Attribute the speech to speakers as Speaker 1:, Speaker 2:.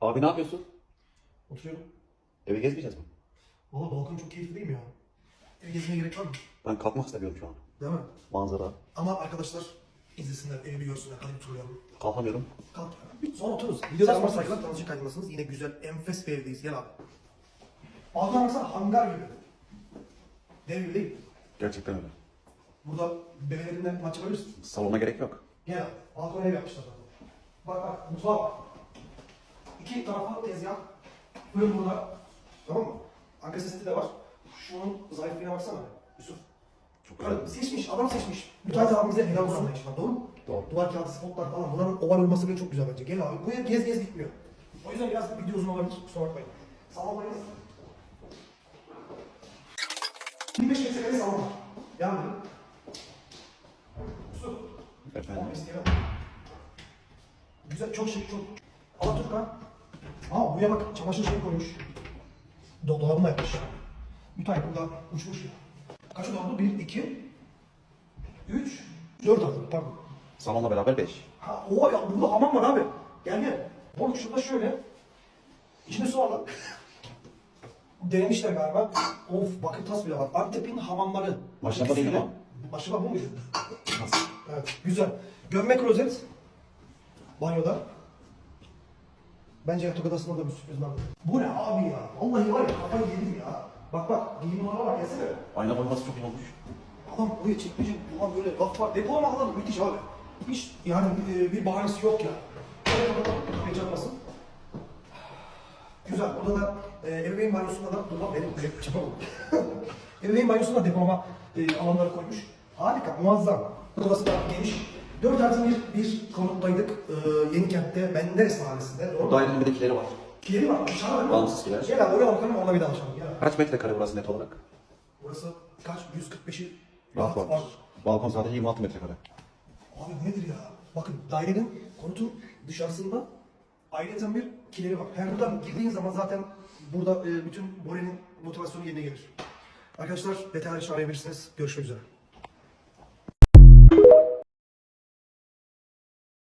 Speaker 1: Abi ne yapıyorsun?
Speaker 2: Oturuyorum.
Speaker 1: Eve gezmeyeceğiz mi?
Speaker 2: Valla balkon çok keyifli değil mi ya? Ev gezmeye gerek var mı?
Speaker 1: Ben kalkmak istemiyorum şu an.
Speaker 2: Değil mi?
Speaker 1: Manzara.
Speaker 2: Ama arkadaşlar izlesinler, evi bir görsünler. Hadi bir turlayalım.
Speaker 1: Kalkamıyorum.
Speaker 2: Kalk. Sonra otururuz. Videoda ama saygılar tanıcı kaydındasınız. Yine güzel, enfes bir evdeyiz. Gel abi. Balkon baksana hangar gibi. Dev gibi değil.
Speaker 1: Gerçekten öyle.
Speaker 2: Burada bebelerinle maç yapabilirsin.
Speaker 1: Salona gerek yok.
Speaker 2: Gel abi. Balkona ev yapmışlar zaten. Bak bak mutfağa bak. İki tarafa tezgah. Fırın burada. Tamam mı? Arka sesi de var. Şunun zayıflığına baksana. Yusuf.
Speaker 1: Çok
Speaker 2: Yani
Speaker 1: güzel.
Speaker 2: seçmiş, adam seçmiş. Müteahhit abimize helal olsun doğru mu?
Speaker 1: Doğru.
Speaker 2: Duvar kağıdı, spotlar falan. Bunların oval olması bile çok güzel bence. Gel abi. Bu ev gez gez bitmiyor. O yüzden biraz video uzun olabilir. Kusura bakmayın. Salondayız. 25 metrekare salon var. Devam edelim. Yusuf.
Speaker 1: Efendim.
Speaker 2: Güzel, çok şık, çok. Alaturka. Buraya bak, çamaşır şeyi koymuş. Do dolabını da yapmış. Müteahhit burada uçmuş ya. Kaç oda oldu? 1, 2, 3, 4 oda. Pardon.
Speaker 1: Salonla beraber 5.
Speaker 2: Ha, oha ya burada hamam var abi. Gel gel. Oğlum şurada şöyle. İçinde su var lan. Denemişler galiba. Of bakır tas bile var. Antep'in hamamları.
Speaker 1: Maşrapa değil
Speaker 2: de-
Speaker 1: ama.
Speaker 2: Maşrapa bu muydu?
Speaker 1: Nasıl?
Speaker 2: Evet, güzel. Gömme klozet. Banyoda. Bence yatak odasında da bir sürpriz var. Bu ne abi ya? Vallahi var ya kafayı yedim ya. Bak bak, giyim numara bak gelsene.
Speaker 1: Ayna boyaması çok iyi olmuş.
Speaker 2: Adam buraya çekmece, ulan böyle raf var. Depolama alanı müthiş abi. Hiç yani e, bir bahanesi yok ya. Şöyle kapatalım, çarpmasın. Güzel. Burada da e, ebeveyn banyosunda da, dur lan benim direkt çapamam. ebeveyn banyosunda depolama e, alanları koymuş. Harika, muazzam. Odası da geniş. 4 artı 1 bir konuttaydık. E, Yeni kentte, Menderes mahallesinde. Doğru
Speaker 1: Bu
Speaker 2: mu?
Speaker 1: dairenin bir de kileri var.
Speaker 2: Kileri var. Aşağıda değil mi?
Speaker 1: Bağımsız kiler.
Speaker 2: Gel abi oraya bakalım, orada bir daha açalım. Gel abi.
Speaker 1: Kaç metrekare burası net olarak?
Speaker 2: Burası kaç? 145'i
Speaker 1: Rahat var. Balkon zaten 26 metrekare.
Speaker 2: Abi bu nedir ya? Bakın dairenin konutun dışarısında ayrıca bir kileri var. Her buradan girdiğin zaman zaten burada e, bütün Bore'nin motivasyonu yerine gelir. Arkadaşlar detaylı arayabilirsiniz. Görüşmek üzere.